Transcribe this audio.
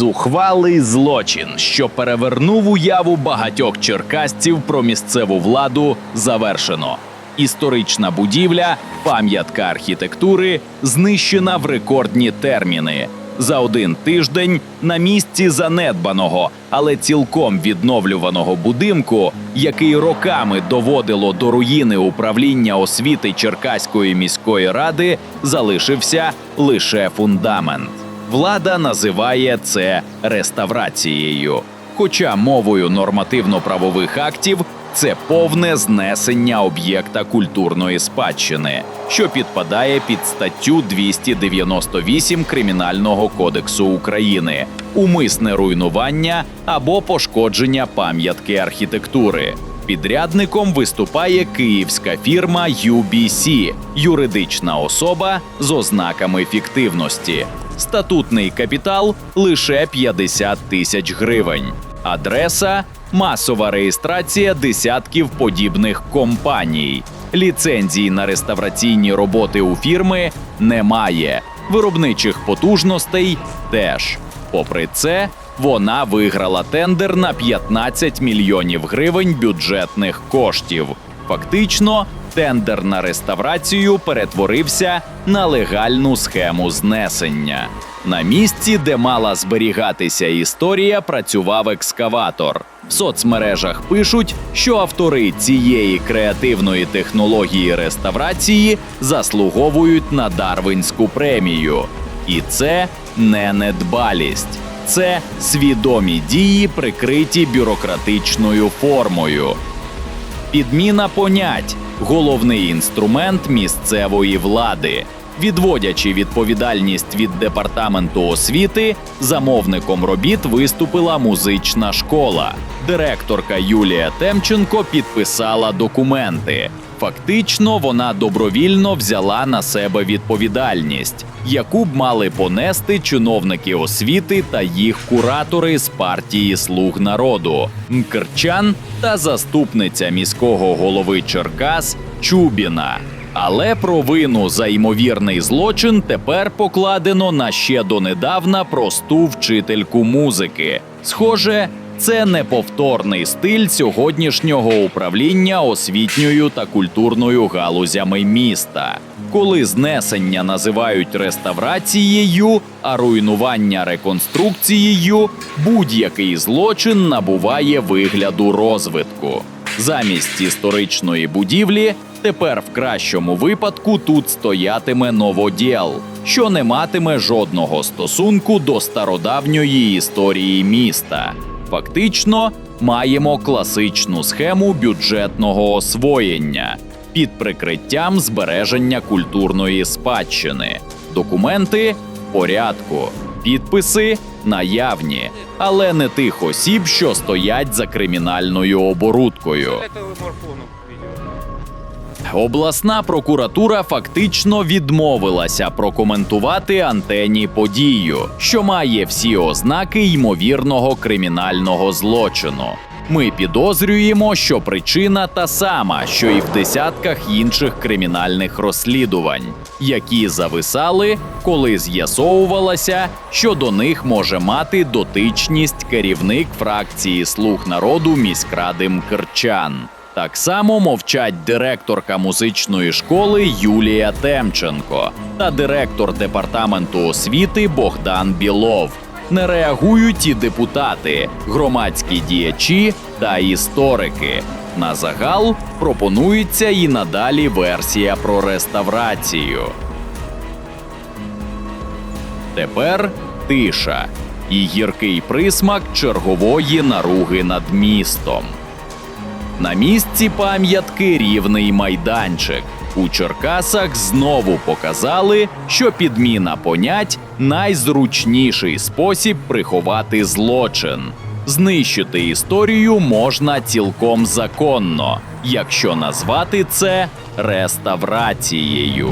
Зухвалий злочин, що перевернув уяву багатьох черкасців про місцеву владу, завершено. Історична будівля, пам'ятка архітектури, знищена в рекордні терміни. За один тиждень на місці занедбаного, але цілком відновлюваного будинку, який роками доводило до руїни управління освіти Черкаської міської ради, залишився лише фундамент. Влада називає це реставрацією. Хоча мовою нормативно-правових актів це повне знесення об'єкта культурної спадщини, що підпадає під статтю 298 Кримінального кодексу України, умисне руйнування або пошкодження пам'ятки архітектури. Підрядником виступає київська фірма UBC – юридична особа з ознаками фіктивності. Статутний капітал лише 50 тисяч гривень. Адреса масова реєстрація десятків подібних компаній. Ліцензій на реставраційні роботи у фірми немає. Виробничих потужностей теж. Попри це, вона виграла тендер на 15 мільйонів гривень бюджетних коштів. Фактично, тендер на реставрацію перетворився на легальну схему знесення. На місці, де мала зберігатися історія, працював екскаватор. В соцмережах пишуть, що автори цієї креативної технології реставрації заслуговують на Дарвинську премію. І це не недбалість, це свідомі дії, прикриті бюрократичною формою. Підміна понять головний інструмент місцевої влади. Відводячи відповідальність від департаменту освіти, замовником робіт виступила музична школа. Директорка Юлія Темченко підписала документи. Фактично, вона добровільно взяла на себе відповідальність, яку б мали понести чиновники освіти та їх куратори з партії Слуг народу Мкрчан та заступниця міського голови Черкас Чубіна. Але провину за ймовірний злочин тепер покладено на ще донедавна просту вчительку музики. Схоже, це неповторний стиль сьогоднішнього управління освітньою та культурною галузями міста. Коли знесення називають реставрацією, а руйнування реконструкцією, будь-який злочин набуває вигляду розвитку. Замість історичної будівлі тепер в кращому випадку тут стоятиме новоділ, що не матиме жодного стосунку до стародавньої історії міста. Фактично, маємо класичну схему бюджетного освоєння під прикриттям збереження культурної спадщини. Документи в порядку, підписи наявні, але не тих осіб, що стоять за кримінальною оборудкою. Обласна прокуратура фактично відмовилася прокоментувати антені подію, що має всі ознаки ймовірного кримінального злочину. Ми підозрюємо, що причина та сама, що і в десятках інших кримінальних розслідувань, які зависали, коли з'ясовувалося, що до них може мати дотичність керівник фракції Слуг народу міськради Мкрчан. Так само мовчать директорка музичної школи Юлія Темченко та директор департаменту освіти Богдан Білов. Не реагують і депутати, громадські діячі та історики. На загал пропонується і надалі версія про реставрацію. Тепер тиша і гіркий присмак чергової наруги над містом. На місці пам'ятки рівний майданчик. У Черкасах знову показали, що підміна понять найзручніший спосіб приховати злочин. Знищити історію можна цілком законно, якщо назвати це реставрацією.